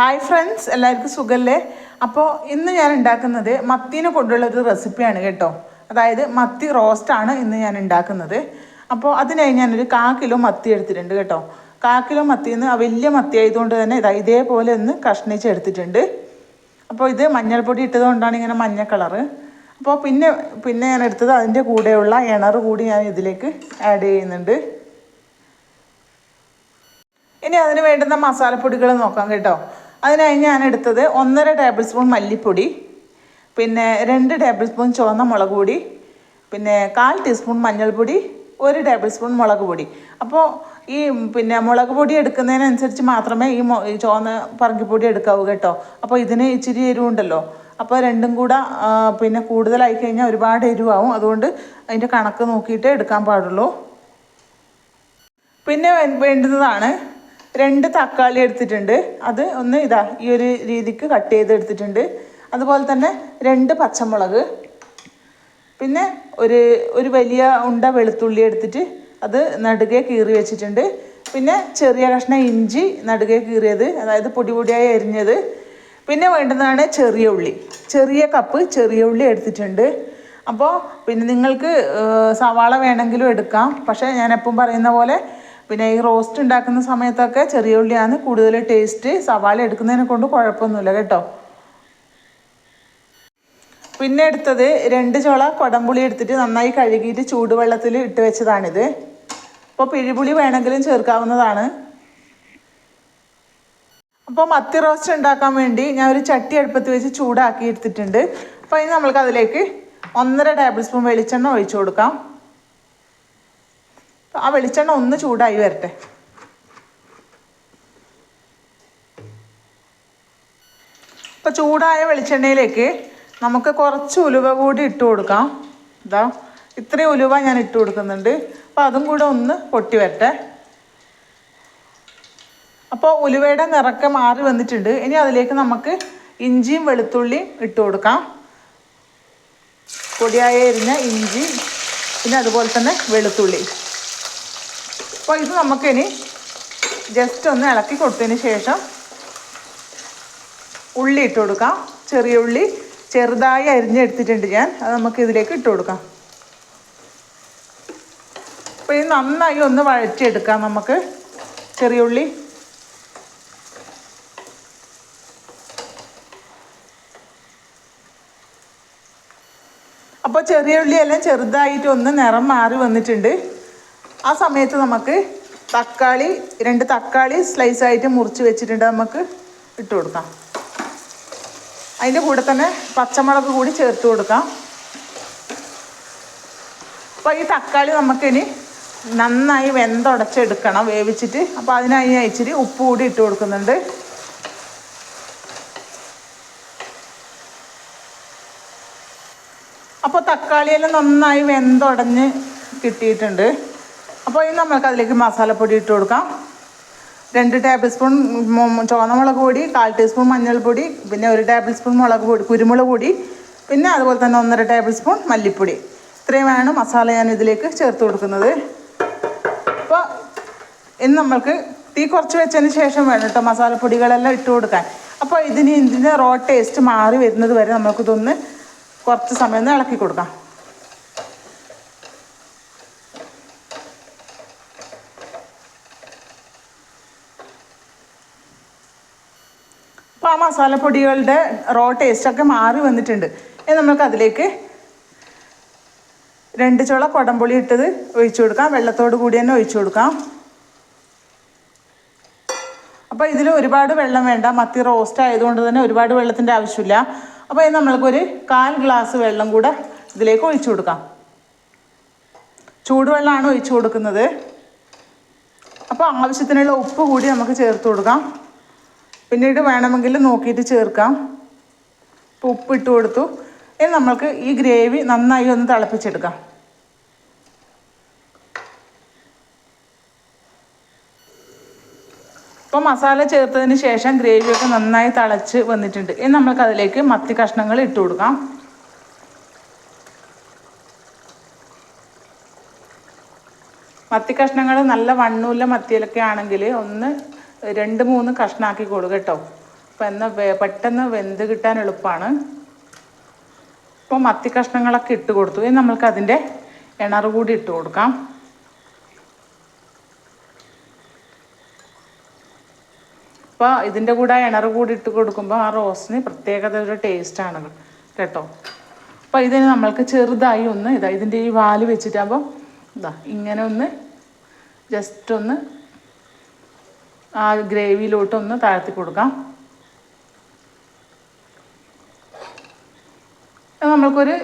Hi friends എല്ലാവർക്കും സുഖല്ലേ? അപ്പോൾ ഇന്ന് ഞാൻ ഉണ്ടാക്കുന്നത് മത്തീനെ കൊണ്ടുള്ള ഒരു റെസിപ്പിയാണ് കേട്ടോ. അതായത് മത്തി റോസ്റ്റാണ് ഇന്ന് ഞാൻ ഉണ്ടാക്കുന്നത്. അപ്പോൾ അതിനായി ഞാനൊരു കാ കിലോ മത്തി എടുത്തിട്ടുണ്ട് കേട്ടോ. കാ കിലോ മത്തിന്ന് ആ വലിയ മത്തി ആയതുകൊണ്ട് തന്നെ ഇതാ ഇതേപോലെ ഒന്ന് കഷ്ണിച്ച് എടുത്തിട്ടുണ്ട് അപ്പോൾ ഇത് മഞ്ഞൾപ്പൊടി ഇട്ടതുകൊണ്ടാണ് ഇങ്ങനെ മഞ്ഞ കളറ് അപ്പോൾ പിന്നെ പിന്നെ ഞാൻ എടുത്തത് അതിന്റെ കൂടെയുള്ള ഇണർ കൂടി ഞാൻ ഇതിലേക്ക് ആഡ് ചെയ്യുന്നുണ്ട്. ഇനി അതിന് വേണ്ടുന്ന മസാലപ്പൊടികൾ നോക്കാം കേട്ടോ. അതിനായി ഞാൻ എടുത്തത് ഒന്നര ടേബിൾ സ്പൂൺ മല്ലിപ്പൊടി പിന്നെ രണ്ട് ടേബിൾ സ്പൂൺ ചുവന്ന മുളക് പൊടി പിന്നെ കാൽ ടീസ്പൂൺ മഞ്ഞൾപ്പൊടി ഒരു ടേബിൾ സ്പൂൺ മുളക് പൊടി. അപ്പോൾ ഈ പിന്നെ മുളക് പൊടി എടുക്കുന്നതിനനുസരിച്ച് മാത്രമേ ഈ ഈ ചുവന്ന പറങ്കിപ്പൊടി എടുക്കാവൂ കേട്ടോ. അപ്പോൾ ഇതിന് ഇച്ചിരി എരിവുണ്ടല്ലോ. അപ്പോൾ രണ്ടും കൂടെ പിന്നെ കൂടുതലായി കഴിഞ്ഞാൽ ഒരുപാട് എരിവാവും. അതുകൊണ്ട് അതിന്റെ കണക്ക് നോക്കിയിട്ട് എടുക്കാൻ പാടുള്ളൂ. പിന്നെ വേണ്ടുന്നതാണ് രണ്ട് തക്കാളി എടുത്തിട്ടുണ്ട്. അത് ഒന്ന് ഇതാ ഈ ഒരു രീതിക്ക് കട്ട് ചെയ്ത് എടുത്തിട്ടുണ്ട്. അതുപോലെ തന്നെ രണ്ട് പച്ചമുളക്. പിന്നെ ഒരു ഒരു വലിയ ഉണ്ട വെളുത്തുള്ളി എടുത്തിട്ട് അത് നടുകെ കീറി വെച്ചിട്ടുണ്ട്. പിന്നെ ചെറിയ കഷ്ണം ഇഞ്ചി നടുകെ കീറിയത് അതായത് പൊടി പൊടിയായി എരിഞ്ഞത് പിന്നെ വേണ്ടുന്നതാണ് ചെറിയ ഉള്ളി. ചെറിയ കപ്പ് ചെറിയ ഉള്ളി എടുത്തിട്ടുണ്ട്. അപ്പോൾ പിന്നെ നിങ്ങൾക്ക് സവാള വേണമെങ്കിലും എടുക്കാം. പക്ഷേ ഞാൻ എപ്പം പറയുന്ന പോലെ പിന്നെ ഈ റോസ്റ്റ് ഉണ്ടാക്കുന്ന സമയത്തൊക്കെ ചെറിയ ഉള്ളിയാണ് കൂടുതൽ ടേസ്റ്റ്. സവാള എടുക്കുന്നതിനെ കൊണ്ട് കുഴപ്പമൊന്നുമില്ല കേട്ടോ. പിന്നെ എടുത്തത് രണ്ട് ചോള കൊടംപുളി എടുത്തിട്ട് നന്നായി കഴുകിയിട്ട് ചൂടുവെള്ളത്തിൽ ഇട്ട് വെച്ചതാണിത്. അപ്പോൾ പിഴിപുളി വേണമെങ്കിലും ചേർക്കാവുന്നതാണ്. അപ്പോൾ മത്തി റോസ്റ്റ് ഉണ്ടാക്കാൻ വേണ്ടി ഞാൻ ഒരു ചട്ടി അടുപ്പത്ത് വെച്ച് ചൂടാക്കി എടുത്തിട്ടുണ്ട്. അപ്പോൾ ഇനി നമ്മൾക്ക് അതിലേക്ക് ഒന്നര ടേബിൾ സ്പൂൺ വെളിച്ചെണ്ണ ഒഴിച്ചു കൊടുക്കാം. ആ വെളിച്ചെണ്ണ ഒന്ന് ചൂടായി വരട്ടെ. അപ്പോൾ ചൂടായ വെളിച്ചെണ്ണയിലേക്ക് നമുക്ക് കുറച്ച് ഉലുവ കൂടി ഇട്ട് കൊടുക്കാം. ഇതാ ഇത്രയും ഉലുവ ഞാൻ ഇട്ട് കൊടുക്കുന്നുണ്ട്. അപ്പോൾ അതും കൂടെ ഒന്ന് പൊട്ടി വരട്ടെ. അപ്പോൾ ഉലുവയുടെ നിറക്കെ മാറി വന്നിട്ടുണ്ട്. ഇനി അതിലേക്ക് നമുക്ക് ഇഞ്ചിയും വെളുത്തുള്ളിയും ഇട്ട് കൊടുക്കാം. പൊടിയായ എരിഞ്ഞ ഇഞ്ചി പിന്നെ അതുപോലെ തന്നെ വെളുത്തുള്ളി അപ്പോൾ ഇത് നമുക്കിനി ജസ്റ്റ് ഒന്ന് ഇളക്കി കൊടുത്തതിന് ശേഷം ഉള്ളി ഇട്ട് കൊടുക്കാം. ചെറിയ ഉള്ളി ചെറുതായി അരിഞ്ഞെടുത്തിട്ടുണ്ട് ഞാൻ. അത് നമുക്ക് ഇതിലേക്ക് ഇട്ട് കൊടുക്കാം. അപ്പോൾ ഇത് നന്നായി ഒന്ന് വഴറ്റിയെടുക്കാം നമുക്ക്. ചെറിയ ഉള്ളി. അപ്പോൾ ചെറിയ ഉള്ളിയെല്ലാം ചെറുതായിട്ട് ഒന്ന് നിറം മാറി വന്നിട്ടുണ്ട്. ആ സമയത്ത് നമുക്ക് തക്കാളി രണ്ട് തക്കാളി സ്ലൈസ് ആയിട്ട് മുറിച്ച് വെച്ചിട്ടുണ്ട് നമുക്ക് ഇട്ട് കൊടുക്കാം. അതിന്റെ കൂടെ തന്നെ പച്ചമുളക് കൂടി ചേർത്ത് കൊടുക്കാം. അപ്പോൾ ഈ തക്കാളി നമുക്കിനി നന്നായി വെന്തുടച്ചെടുക്കണം വേവിച്ചിട്ട്. അപ്പോൾ അതിനായി അയച്ചിട്ട് ഉപ്പ് കൂടി ഇട്ട് കൊടുക്കുന്നുണ്ട്. അപ്പോൾ തക്കാളിയെല്ലാം നന്നായി വെന്തുടഞ്ഞ് കിട്ടിയിട്ടുണ്ട്. അപ്പോൾ ഇനി നമുക്ക് അതിലേക്ക് മസാലപ്പൊടി ഇട്ട് കൊടുക്കാം. രണ്ട് ടേബിൾ സ്പൂൺ ചുവന്ന മുളക് പൊടി കാൽ ടീസ്പൂൺ മഞ്ഞൾപ്പൊടി പിന്നെ ഒരു ടേബിൾ സ്പൂൺ മുളക് പൊടി കുരുമുളക് പൊടി പിന്നെ അതുപോലെ തന്നെ ഒന്നര ടേബിൾ സ്പൂൺ മല്ലിപ്പൊടി ഇത്രയുമാണ് മസാല ഞാൻ ഇതിലേക്ക് ചേർത്ത് കൊടുക്കുന്നത്. അപ്പോൾ ഇന്ന് നമ്മൾക്ക് തീ കുറച്ച് വെച്ചതിന് ശേഷം വേണം കേട്ടോ മസാലപ്പൊടികളെല്ലാം ഇട്ട് കൊടുക്കാൻ. അപ്പോൾ ഇതിന് ഇതിന്റെ റോ ടേസ്റ്റ് മാറി വരുന്നത് വരെ നമുക്കിതൊന്ന് കുറച്ച് സമയം ഒന്ന് ഇളക്കി കൊടുക്കാം. അപ്പോൾ ആ മസാലപ്പൊടികളുടെ റോ ടേസ്റ്റൊക്കെ മാറി വന്നിട്ടുണ്ട്. ഇനി നമുക്ക് അതിലേക്ക് രണ്ട് ചുള കുടംപുളി ഇട്ടത് ഒഴിച്ചു കൊടുക്കാം. വെള്ളത്തോട് കൂടി തന്നെ ഒഴിച്ചു കൊടുക്കാം. അപ്പോൾ ഇതിൽ ഒരുപാട് വെള്ളം വേണ്ട. മത്തി റോസ്റ്റ് ആയതുകൊണ്ട് തന്നെ ഒരുപാട് വെള്ളത്തിന്റെ ആവശ്യമില്ല. അപ്പോൾ ഇത് നമ്മൾക്കൊരു കാൽ ഗ്ലാസ് വെള്ളം കൂടെ ഇതിലേക്ക് ഒഴിച്ചു കൊടുക്കാം. ചൂടുവെള്ളമാണ് ഒഴിച്ചു കൊടുക്കുന്നത്. അപ്പോൾ ആവശ്യത്തിനുള്ള ഉപ്പ് കൂടി നമുക്ക് ചേർത്ത് കൊടുക്കാം. പിന്നീട് വേണമെങ്കിൽ നോക്കിയിട്ട് ചേർക്കാം. ഇപ്പോൾ ഉപ്പ് ഇട്ട് കൊടുത്തു. ഇനി നമ്മൾക്ക് ഈ ഗ്രേവി നന്നായി ഒന്ന് തിളപ്പിച്ചെടുക്കാം. ഇപ്പോൾ മസാല ചേർത്തതിന് ശേഷം ഗ്രേവിയൊക്കെ നന്നായി തിളച്ച് വന്നിട്ടുണ്ട്. ഇനി നമ്മൾക്ക് അതിലേക്ക് മത്തി കഷ്ണങ്ങൾ ഇട്ട് കൊടുക്കാം. മത്തി കഷ്ണങ്ങൾ നല്ല വണ്ണൂല്ല മത്തിയിലൊക്കെ ആണെങ്കിൽ ഒന്ന് രണ്ട് മൂന്ന് കഷ്ണാക്കി കൊടുക്കുക കേട്ടോ. അപ്പം എന്നാൽ പെട്ടെന്ന് വെന്ത് കിട്ടാൻ എളുപ്പമാണ് ഇപ്പോൾ മത്തി കഷ്ണങ്ങളൊക്കെ ഇട്ട് കൊടുത്തു. ഇനി നമ്മൾക്ക് അതിന്റെ ഇണറ് കൂടി ഇട്ട് കൊടുക്കാം. അപ്പോൾ ഇതിന്റെ കൂടെ ആ ഇണറ് കൂടി ഇട്ട് കൊടുക്കുമ്പോൾ ആ റോസിന് പ്രത്യേകത ഒരു ടേസ്റ്റാണ് കേട്ടോ. അപ്പോൾ ഇതിന് നമ്മൾക്ക് ചെറുതായി ഒന്ന് ഇതാ ഇതിന്റെ ഈ വാൽ വെച്ചിട്ടാകുമ്പോൾ ഇതാ ഇങ്ങനെ ഒന്ന് ജസ്റ്റ് ഒന്ന് ആ ഗ്രേവിയിലോട്ടൊന്ന് താഴ്ത്തി കൊടുക്കാം. നമ്മൾക്കൊരു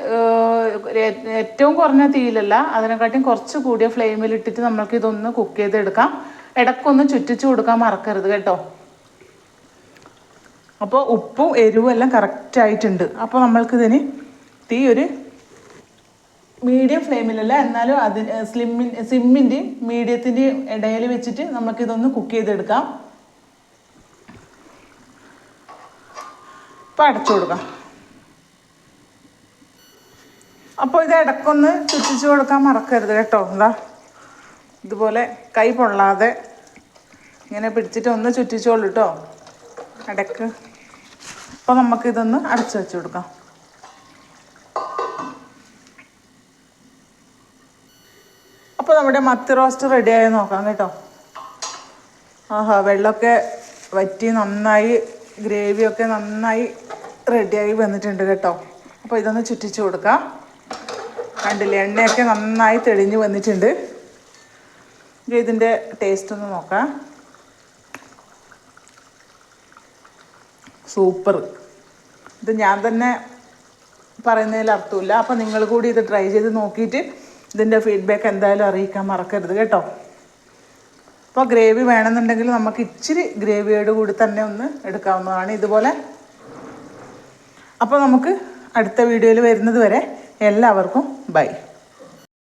ഏറ്റവും കുറഞ്ഞ തീയിലല്ല അതിനെക്കാട്ടിയും കുറച്ച് കൂടിയ ഫ്ലെയിമിൽ ഇട്ടിട്ട് നമ്മൾക്ക് ഇതൊന്ന് കുക്ക് ചെയ്തെടുക്കാം. ഇടയ്ക്കൊന്ന് ചുറ്റിച്ച് കൊടുക്കാൻ മറക്കരുത് കേട്ടോ. അപ്പോൾ ഉപ്പും എരിവും എല്ലാം കറക്റ്റായിട്ടുണ്ട് അപ്പോൾ നമ്മൾക്കിതിന് തീ ഒരു മീഡിയം ഫ്ലെയിമിലല്ല എന്നാലും അതിന് സ്ലിമ്മിൻ സിമ്മിന്റെയും മീഡിയത്തിന്റെയും ഇടയിൽ വെച്ചിട്ട് നമുക്കിതൊന്ന് കുക്ക് ചെയ്തെടുക്കാം. ഇപ്പം അടച്ചു കൊടുക്കാം. അപ്പോൾ ഇത് ഇടക്കൊന്ന് ചുറ്റിച്ച് കൊടുക്കാൻ മറക്കരുത് കേട്ടോ. എന്താ? ഇതുപോലെ കൈ പൊള്ളാതെ ഇങ്ങനെ പിടിച്ചിട്ട് ഒന്ന് ചുറ്റിച്ചോളൂ കേട്ടോ. ഇടയ്ക്ക്. അപ്പോൾ നമുക്കിതൊന്ന് അടച്ചു വെച്ച് കൊടുക്കാം. നമ്മുടെ മത്തി റോസ്റ്റ് റെഡിയായി നോക്കാം കേട്ടോ. ആഹാ വെള്ളമൊക്കെ വറ്റി നന്നായി ഗ്രേവിയൊക്കെ നന്നായി റെഡിയായി വന്നിട്ടുണ്ട് കേട്ടോ. അപ്പോൾ ഇതൊന്ന് ചുറ്റിച്ചു കൊടുക്കാം. കണ്ടില്ലേ എണ്ണയൊക്കെ നന്നായി തെളിഞ്ഞ് വന്നിട്ടുണ്ട്. ഇതിന്റെ ടേസ്റ്റ് ഒന്ന് നോക്കാം. സൂപ്പർ. ഇത് ഞാൻ തന്നെ പറയുന്നതിൽ അർത്ഥമില്ല. അപ്പോൾ നിങ്ങൾ കൂടി ഇത് ട്രൈ ചെയ്ത് നോക്കിയിട്ട് ഇതിന്റെ ഫീഡ്ബാക്ക് എന്തായാലും അറിയിക്കാൻ മറക്കരുത് കേട്ടോ. അപ്പോൾ ഗ്രേവി വേണമെന്നുണ്ടെങ്കിൽ നമുക്ക് ഇച്ചിരി ഗ്രേവിയോട് കൂടി തന്നെ ഒന്ന് എടുക്കാവുന്നതാണ് ഇതുപോലെ. അപ്പോൾ നമുക്ക് അടുത്ത വീഡിയോയിൽ വരുന്നത് വരെ എല്ലാവർക്കും ബൈ